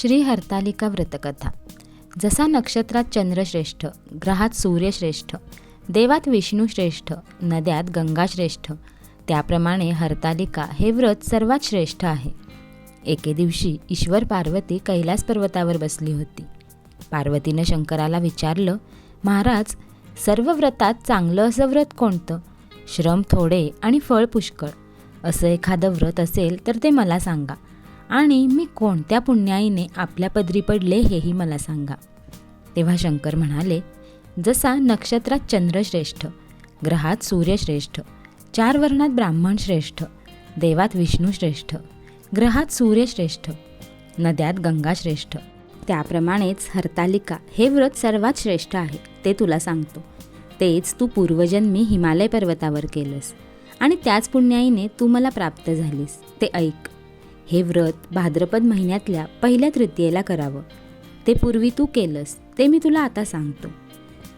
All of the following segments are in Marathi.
श्री हरतालिका व्रतकथा. जसा नक्षत्रात चंद्रश्रेष्ठ ग्रहात सूर्यश्रेष्ठ देवात विष्णूश्रेष्ठ नद्यात गंगाश्रेष्ठ त्याप्रमाणे हरतालिका हे व्रत सर्वात श्रेष्ठ आहे. एके दिवशी ईश्वर पार्वती कैलास पर्वतावर बसली होती. पार्वतीनं शंकराला विचारलं महाराज सर्व व्रतात चांगलं असं व्रत कोणतं? श्रम थोडे आणि फळ पुष्कळ. असं एखादं व्रत असेल तर ते मला सांगा. आणि मी कोणत्या पुण्याईने आपल्या पदरी पडले हेही मला सांगा. तेव्हा शंकर म्हणाले जसा नक्षत्रात चंद्रश्रेष्ठ ग्रहात सूर्यश्रेष्ठ चार वर्णात ब्राह्मण श्रेष्ठ देवात विष्णू श्रेष्ठ ग्रहात सूर्यश्रेष्ठ नद्यात गंगा श्रेष्ठ त्याप्रमाणेच हरतालिका हे व्रत सर्वात श्रेष्ठ आहे ते तुला सांगतो. तेच तू पूर्वजन्मी हिमालय पर्वतावर केलंस आणि त्याच पुण्याईने तू मला प्राप्त झालीस. ते ऐक. हे व्रत भाद्रपद महिन्यातल्या पहिल्या तृतीयेला करावं. ते पूर्वी तू केलंस ते मी तुला आता सांगतो.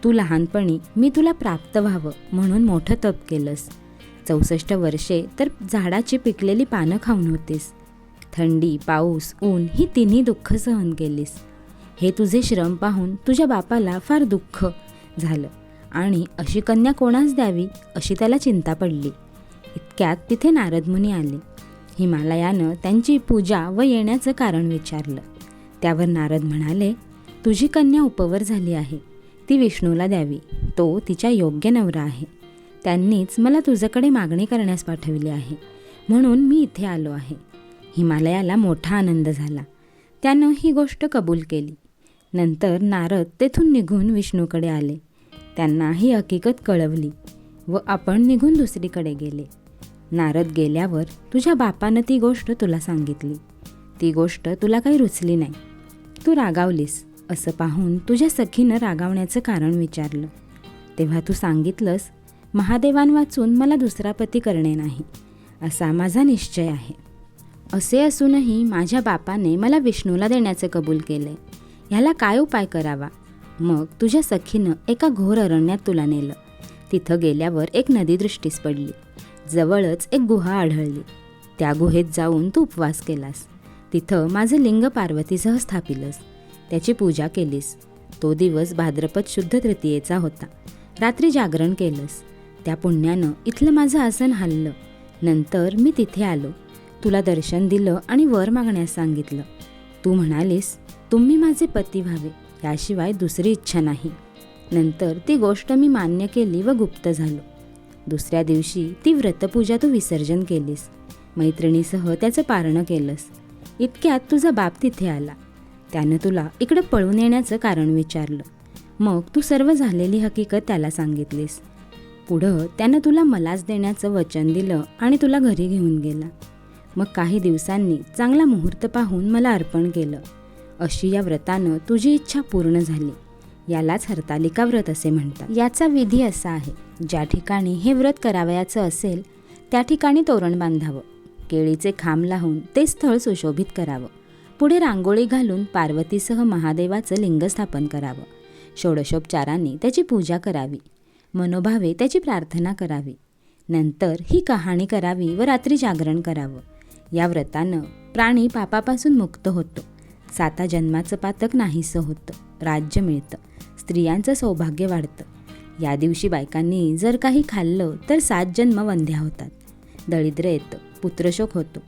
तू लहानपणी मी तुला प्राप्त व्हावं म्हणून मोठं तप केलंस. चौसष्ट वर्षे तर झाडाची पिकलेली पानं खाऊन होतीस. थंडी पाऊस ऊन ही तिन्ही दुःख सहन केलीस. हे तुझे श्रम पाहून तुझ्या बापाला फार दुःख झालं आणि अशी कन्या कोणास द्यावी अशी त्याला चिंता पडली. इतक्यात तिथे नारदमुनी आले. हिमालयानं त्यांची पूजा व येण्याचं कारण विचारलं. त्यावर नारद म्हणाले तुझी कन्या उपवर झाली आहे. ती विष्णूला द्यावी. तो तिच्या योग्य नवरा आहे. त्यांनीच मला तुझ्याकडे मागणी करण्यास पाठविली आहे. म्हणून मी इथे आलो आहे. हिमालयाला मोठा आनंद झाला. त्यानं ही गोष्ट कबूल केली. नंतर नारद तेथून निघून विष्णूकडे आले. त्यांना ही हकीकत कळवली व आपण निघून दुसरीकडे गेले. नारद गेल्यावर तुझ्या बापानं ती गोष्ट तुला सांगितली. ती गोष्ट तुला काही रुचली नाही. तू रागावलीस असं पाहून तुझ्या सखीनं रागावण्याचं कारण विचारलं. तेव्हा तू सांगितलंस महादेवान वाचून मला दुसरा पती करणे नाही असा माझा निश्चय आहे. असे असूनही माझ्या बापाने मला विष्णूला देण्याचे कबूल केले ह्याला काय उपाय करावा? मग तुझ्या सखीनं एका घोर अरण्यात तुला नेलं. तिथं गेल्यावर एक नदी दृष्टीस पडली. जवळच एक गुहा आढळली. त्या गुहेत जाऊन तू उपवास केलास. तिथं माझं लिंग पार्वतीसह स्थापिलस. त्याची पूजा केलीस. तो दिवस भाद्रपद शुद्ध तृतीयेचा होता. रात्री जागरण केलंस. त्या पुण्यानं इथलं माझं आसन हललं नंतर मी तिथे आलो. तुला दर्शन दिलं आणि वर मागण्यास सांगितलं. तू म्हणालीस तुम्ही माझे पती व्हावे. याशिवाय दुसरी इच्छा नाही. नंतर ती गोष्ट मी मान्य केली व गुप्त झालो. दुसऱ्या दिवशी ती व्रतपूजा तू विसर्जन केलीस. मैत्रिणीसह त्याचं पारणं केलंस. इतक्यात तुझा बाप तिथे आला. त्यानं तुला इकडं पळून येण्याचं कारण विचारलं. मग तू सर्व झालेली हकीकत त्याला सांगितलीस. पुढं त्यानं तुला मलाच देण्याचं वचन दिलं आणि तुला घरी घेऊन गेला. मग काही दिवसांनी चांगला मुहूर्त पाहून मला अर्पण केलं. अशी या व्रतानं तुझी इच्छा पूर्ण झाली. यालाच हरतालिका व्रत असे म्हणतात. याचा विधी असा आहे ज्या ठिकाणी हे व्रत करावयाचं असेल त्या ठिकाणी तोरण बांधावं. केळीचे खांब लावून ते स्थळ सुशोभित करावं. पुढे रांगोळी घालून पार्वतीसह महादेवाचं लिंग स्थापन करावं. षोडशोपचारांनी त्याची पूजा करावी. मनोभावे त्याची प्रार्थना करावी. नंतर ही कहाणी करावी व रात्री जागरण करावं. या व्रतानं प्राणी पापापासून मुक्त होतो. साता जन्माचं पातक नाहीसं होतं. राज्य मिळतं. स्त्रियांचं सौभाग्य वाढतं. या दिवशी बायकांनी जर काही खाल्लं तर सात जन्म वंध्या होतात. दरिद्र येतं पुत्रशोक होतो.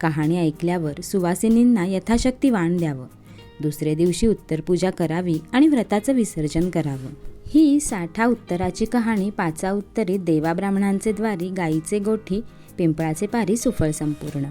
कहाणी ऐकल्यावर सुवासिनींना यथाशक्ती वाण द्यावं. दुसऱ्या दिवशी उत्तरपूजा करावी आणि व्रताचं विसर्जन करावं. ही साठा उत्तराची कहाणी पाचा उत्तरी देवा ब्राह्मणांचे द्वारी गाईचे गोठी पिंपळाचे पारी सुफळ संपूर्ण.